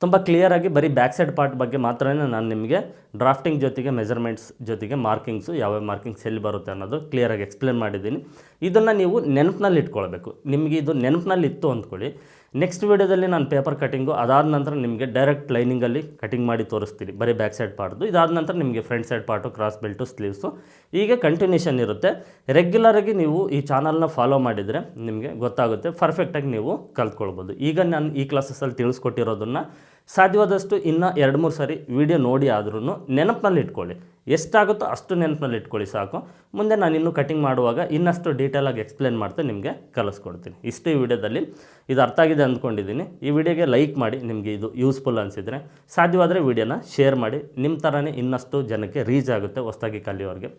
ತುಂಬ ಕ್ಲಿಯರಾಗಿ ಬರೀ ಬ್ಯಾಕ್ ಸೈಡ್ ಪಾರ್ಟ್ ಬಗ್ಗೆ ಮಾತ್ರನೇ ನಾನು ನಿಮಗೆ ಡ್ರಾಫ್ಟಿಂಗ್ ಜೊತೆಗೆ ಮೆಜರ್ಮೆಂಟ್ಸ್ ಜೊತೆಗೆ ಮಾರ್ಕಿಂಗ್ಸು ಯಾವ್ಯಾವ ಮಾರ್ಕಿಂಗ್ಸ್ ಎಲ್ಲಿ ಬರುತ್ತೆ ಅನ್ನೋದು ಕ್ಲಿಯರಾಗಿ ಎಕ್ಸ್ಪ್ಲೇನ್ ಮಾಡಿದ್ದೀನಿ. ಇದನ್ನು ನೀವು ನೆನಪಿನಲ್ಲಿ ಇಟ್ಕೊಳ್ಬೇಕು. ನಿಮಗೆ ಇದು ನೆನಪಿನಲ್ಲಿ ಇತ್ತು ಅಂದ್ಕೊಳ್ಳಿ. ನೆಕ್ಸ್ಟ್ ವೀಡಿಯೋದಲ್ಲಿ ನಾನು ಪೇಪರ್ ಕಟ್ಟಿಂಗು ಅದಾದ ನಂತರ ನಿಮಗೆ ಡೈರೆಕ್ಟ್ ಲೈನಿಂಗಲ್ಲಿ ಕಟಿಂಗ್ ಮಾಡಿ ತೋರಿಸ್ತೀನಿ. ಬರೀ ಬ್ಯಾಕ್ ಸೈಡ್ ಪಾರ್ಟ್ದು ಇದಾದ ನಂತರ ನಿಮಗೆ front side part cross belt sleeves ಹೀಗೆ ಕಂಟಿನ್ಯೂಷನ್ ಇರುತ್ತೆ. ರೆಗ್ಯುಲರಾಗಿ ನೀವು ಈ ಚಾನಲ್ನ ಫಾಲೋ ಮಾಡಿದರೆ ನಿಮಗೆ ಗೊತ್ತಾಗುತ್ತೆ. ಪರ್ಫೆಕ್ಟಾಗಿ ನೀವು ಕಲ್ತ್ಕೊಳ್ಬೋದು. ಈಗ ನಾನು ಈ ಕ್ಲಾಸಸ್ಸಲ್ಲಿ ತಿಳಿಸ್ಕೊಟ್ಟಿರೋದನ್ನು ಸಾಧ್ಯವಾದಷ್ಟು ಇನ್ನು ಎರಡು ಮೂರು ಸಾರಿ ವಿಡಿಯೋ ನೋಡಿ ಆದ್ರೂ ನೆನಪಿನಲ್ಲಿ ಇಟ್ಕೊಳ್ಳಿ. ಎಷ್ಟಾಗುತ್ತೋ ಅಷ್ಟು ನೆನಪಿನಲ್ಲಿ ಇಟ್ಕೊಳ್ಳಿ ಸಾಕು. ಮುಂದೆ ನಾನು ಇನ್ನೂ ಕಟಿಂಗ್ ಮಾಡುವಾಗ ಇನ್ನಷ್ಟು ಡೀಟೇಲಾಗಿ ಎಕ್ಸ್ಪ್ಲೇನ್ ಮಾಡ್ತಾ ನಿಮಗೆ ಕಲಿಸ್ಕೊಡ್ತೀನಿ. ಇಷ್ಟೇ ವಿಡಿಯೋದಲ್ಲಿ ಇದು ಅರ್ಥ ಆಗಿದೆ ಅಂದ್ಕೊಂಡಿದ್ದೀನಿ. ಈ ವಿಡಿಯೋಗೆ ಲೈಕ್ ಮಾಡಿ ನಿಮಗೆ ಇದು ಯೂಸ್ಫುಲ್ ಅನಿಸಿದರೆ ಸಾಧ್ಯವಾದರೆ ವಿಡಿಯೋನ ಶೇರ್ ಮಾಡಿ. ನಿಮ್ಮ ಥರನೇ ಇನ್ನಷ್ಟು ಜನಕ್ಕೆ ರೀಚ್ ಆಗುತ್ತೆ ಹೊಸದಾಗಿ ಕಲಿಯೋರಿಗೆ.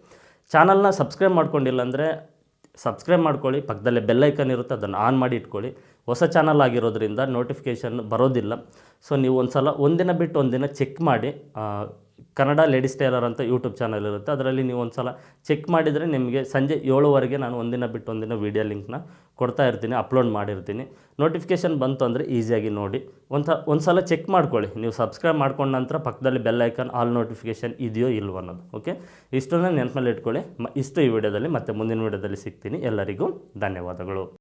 ಚಾನಲ್ನ ಸಬ್ಸ್ಕ್ರೈಬ್ ಮಾಡ್ಕೊಂಡಿಲ್ಲ ಅಂದರೆ ಸಬ್ಸ್ಕ್ರೈಬ್ ಮಾಡ್ಕೊಳ್ಳಿ, ಪಕ್ಕದಲ್ಲೇ ಬೆಲ್ಲೈಕನ್ ಇರುತ್ತೆ, ಅದನ್ನು ಆನ್ ಮಾಡಿ ಇಟ್ಕೊಳ್ಳಿ. ಹೊಸ ಚಾನಲ್ ಆಗಿರೋದ್ರಿಂದ ನೋಟಿಫಿಕೇಷನ್ ಬರೋದಿಲ್ಲ. ಸೊ ನೀವು ಒಂದು ಸಲ ಒಂದಿನ ಬಿಟ್ಟು ಒಂದಿನ ಚೆಕ್ ಮಾಡಿ ಕನ್ನಡ ಲೇಡೀಸ್ ಟೈಲರ್ ಅಂತ ಯೂಟ್ಯೂಬ್ ಚಾನಲ್ ಇರುತ್ತೆ. ಅದರಲ್ಲಿ ನೀವು ಒಂದು ಸಲ ಚೆಕ್ ಮಾಡಿದರೆ ನಿಮಗೆ ಸಂಜೆ ಏಳುವರೆಗೆ ನಾನು ಒಂದಿನ ಬಿಟ್ಟು ಒಂದಿನ ವೀಡಿಯೋ ಲಿಂಕ್ನ ಕೊಡ್ತಾ ಇರ್ತೀನಿ, ಅಪ್ಲೋಡ್ ಮಾಡಿರ್ತೀನಿ. ನೋಟಿಫಿಕೇಷನ್ ಬಂತು ಅಂದರೆ ಈಸಿಯಾಗಿ ನೋಡಿ. ಒಂದು ಒಂದು ಸಲ ಚೆಕ್ ಮಾಡ್ಕೊಳ್ಳಿ. ನೀವು ಸಬ್ಸ್ಕ್ರೈಬ್ ಮಾಡ್ಕೊಂಡ ನಂತರ ಪಕ್ಕದಲ್ಲಿ ಬೆಲ್ ಐಕನ್, ಆಲ್ ನೋಟಿಫಿಕೇಷನ್ ಇದೆಯೋ ಇಲ್ವೋ ಅನ್ನೋದು, ಓಕೆ? ಇಷ್ಟನ್ನ ನೆನಪಲ್ಲಿ ಇಟ್ಕೊಳ್ಳಿ. ಇಷ್ಟು ಈ ವಿಡಿಯೋದಲ್ಲಿ ಮತ್ತೆ ಮುಂದಿನ ವಿಡಿಯೋದಲ್ಲಿ ಸಿಗ್ತೀನಿ. ಎಲ್ಲರಿಗೂ ಧನ್ಯವಾದಗಳು.